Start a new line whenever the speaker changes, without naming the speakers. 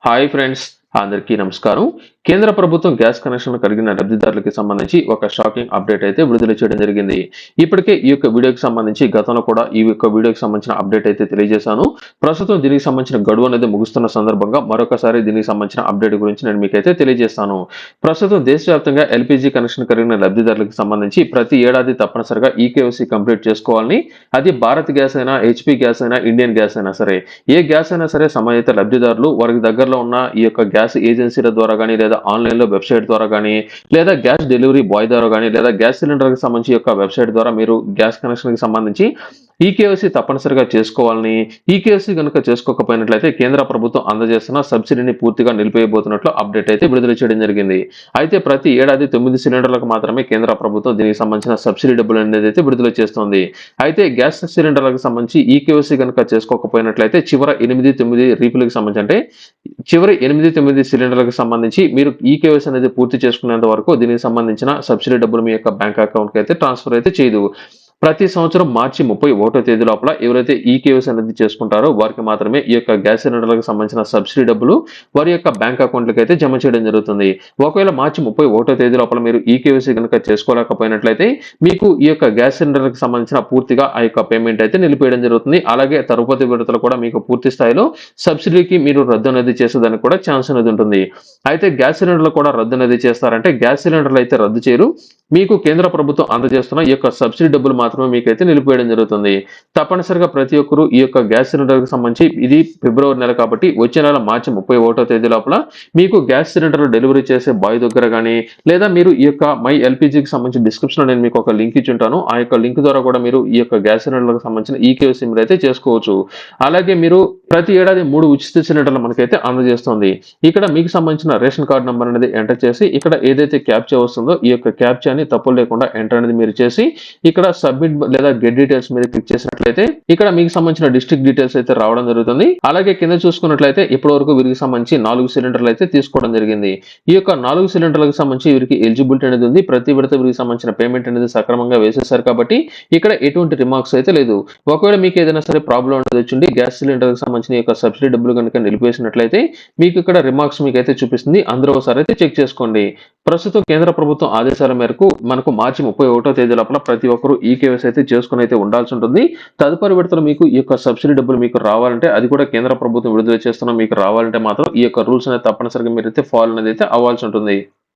Hi friends, అందరికీ నమస్కారం. కేంద్ర ప్రభుత్వం గ్యాస్ కనెక్షన్ కలిగిన లబ్ధిదారులకి సంబంధించి ఒక షాకింగ్ అప్డేట్ అయితే విడుదల చేయడం జరిగింది. ఇప్పటికే ఈ యొక్క వీడియోకి సంబంధించి గతంలో కూడా ఈ యొక్క వీడియోకి సంబంధించిన అప్డేట్ అయితే తెలియజేశాను. ప్రస్తుతం దీనికి సంబంధించిన గడువు అనేది ముగుస్తున్న సందర్భంగా మరొకసారి దీనికి సంబంధించిన అప్డేట్ గురించి నేను మీకైతే తెలియజేస్తాను. ప్రస్తుతం దేశవ్యాప్తంగా ఎల్పిజి కనెక్షన్ కలిగిన లబ్ధిదారులకు సంబంధించి ప్రతి ఏడాది తప్పనిసరిగా ఈకేవసీ కంప్లీట్ చేసుకోవాలని అది భారత్ గ్యాస్ అయినా హెచ్పి గ్యాస్ అయినా ఇండియన్ గ్యాస్ అయినా సరే ఏ గ్యాస్ అయినా సరే సంబంధిత లబ్ధిదారులు వారికి దగ్గరలో ఉన్న ఈ యొక్క గ్యాస్ ఏజెన్సీల ద్వారా కానీ లేదా ఆన్లైన్లో వెబ్సైట్ ద్వారా కానీ లేదా గ్యాస్ డెలివరీ బాయ్ ద్వారా కానీ లేదా గ్యాస్ సిలిండర్కి సంబంధించి యొక్క వెబ్సైట్ ద్వారా మీరు గ్యాస్ కనెక్షన్కి సంబంధించి ఈ కేవైసీ తప్పనిసరిగా చేసుకోవాలని ఈ కేవైసీ కనుక చేసుకోకపోయినట్లయితే కేంద్ర ప్రభుత్వం అందజేస్తున్న సబ్సిడీని పూర్తిగా నిలిపేయబోతున్నట్లు అప్డేట్ అయితే విడుదల చేయడం జరిగింది. అయితే ప్రతి ఏడాది తొమ్మిది సిలిండర్లకు మాత్రమే కేంద్ర ప్రభుత్వం దీనికి సంబంధించిన సబ్సిడీ డబ్బులు అనేది అయితే విడుదల చేస్తుంది. అయితే గ్యాస్ సిలిండర్లకు సంబంధించి ఈ కేవైసీ కనుక చేసుకోకపోయినట్లయితే చివరి ఎనిమిది తొమ్మిది రీపులకు సంబంధించి అంటే చివరి ఎనిమిది తొమ్మిది సిలిండర్లకు సంబంధించి మీరు ఈ కేవైసీ అనేది పూర్తి చేసుకునేంత వరకు దీనికి సంబంధించిన సబ్సిడీ డబ్బులు మీ యొక్క బ్యాంక్ అకౌంట్కి అయితే ట్రాన్స్ఫర్ అయితే చేయదు. ప్రతి సంవత్సరం మార్చి ముప్పై ఒకటో తేదీ లోపల ఎవరైతే ఈ అనేది చేసుకుంటారో వారికి మాత్రమే ఈ యొక్క గ్యాస్ సిలిండర్లకు సంబంధించిన సబ్సిడీ డబ్బులు వారి యొక్క బ్యాంక్ అకౌంట్లకు అయితే జమ చేయడం జరుగుతుంది. ఒకవేళ మార్చి ముప్పై ఒకటో తేదీ లోపల మీరు ఈ కనుక చేసుకోలేకపోయినట్లయితే మీకు ఈ యొక్క గ్యాస్ సిలిండర్లకు సంబంధించిన పూర్తిగా ఆ యొక్క పేమెంట్ అయితే నిలిపేయడం జరుగుతుంది. అలాగే తరుపతి విడతలు కూడా మీకు పూర్తి స్థాయిలో సబ్సిడీకి మీరు రద్దు అనేది చేసేదానికి కూడా ఛాన్స్ అనేది ఉంటుంది. అయితే గ్యాస్ సిలిండర్లు కూడా రద్దు అనేది చేస్తారంటే గ్యాస్ సిలిండర్లు అయితే రద్దు చేయరు. మీకు కేంద్ర ప్రభుత్వం అందజేస్తున్న ఈ యొక్క సబ్సిడీ డబ్బులు మాత్రం మాత్రమే మీకైతే నిలిపివేయడం జరుగుతుంది. తప్పనిసరిగా ప్రతి ఒక్కరు ఈ యొక్క గ్యాస్ సిలిండర్కి సంబంధించి ఇది ఫిబ్రవరి నెల కాబట్టి వచ్చే నెల మార్చి ముప్పై ఒకటో తేదీ లోపల మీకు గ్యాస్ సిలిండర్ డెలివరీ చేసే బాయ్ దగ్గర కానీ లేదా మీరు ఈ యొక్క మై ఎల్పిజికి సంబంధించి డిస్క్రిప్షన్ నేను మీకు ఒక లింక్ ఇచ్చి ఉంటాను ఆ యొక్క లింక్ ద్వారా కూడా మీరు ఈ యొక్క గ్యాస్ సిలిండర్లకు సంబంధించిన ఈకేఎస్సీ మీరు అయితే చేసుకోవచ్చు. అలాగే మీరు ప్రతి ఏడాది మూడు ఉచిత సిలిండర్లు మనకైతే అందజేస్తుంది. ఇక్కడ మీకు సంబంధించిన రేషన్ కార్డు నెంబర్ అనేది ఎంటర్ చేసి ఇక్కడ ఏదైతే క్యాప్చా వస్తుందో ఈ యొక్క క్యాప్చాని తప్పు లేకుండా ఎంటర్ అనేది మీరు చేసి ఇక్కడ సబ్మిట్ లేదా గెట్ డీటెయిల్స్ మీద క్లిక్ చేసినట్లయితే ఇక్కడ మీకు సంబంధించిన డిస్ట్రిక్ట్ డీటెయిల్స్ అయితే రావడం జరుగుతుంది. అలాగే కింద చూసుకున్నట్లయితే ఇప్పటి వరకు వీరికి సంబంధించి నాలుగు సిలిండర్లు అయితే తీసుకోవడం జరిగింది. ఈ యొక్క నాలుగు సిలిండర్లకు సంబంధించి వీరికి ఎలిజిబిలిటీ అనేది ఉంది. ప్రతి విడత వీరికి సంబంధించిన పేమెంట్ అనేది సక్రమంగా వేసేసారు కాబట్టి ఇక్కడ ఎటువంటి రిమార్క్స్ అయితే లేదు. ఒకవేళ మీకు ఏదైనా సరే ప్రాబ్లం అనేది వచ్చింది గ్యాస్ సిలిండర్కి సంబంధించిన యొక్క సబ్సిడీ డబ్బులు కనుక నిలిపేసినట్లయితే మీకు ఇక్కడ రిమార్క్స్ మీకు అయితే చూపిస్తుంది. అందరూ ఒకసారి అయితే చెక్ చేసుకోండి. ప్రస్తుతం కేంద్ర ప్రభుత్వం ఆదేశాల మేరకు మనకు మార్చి ముప్పై ఒకటో తేదీ లోపల ప్రతి ఒక్కరూ ఈ కేవైసీ అయితే చేసుకుని అయితే ఉండాల్సి ఉంటుంది. తదుపరి విడతలు మీకు ఈ యొక్క సబ్సిడీ డబ్బులు మీకు రావాలంటే అది కూడా కేంద్ర ప్రభుత్వం విడుదల చేస్తున్న మీకు రావాలంటే మాత్రం ఈ యొక్క రూల్స్ అనేది తప్పనిసరిగా మీరైతే ఫాలో అనేది అయితే అవ్వాల్సి ఉంటుంది.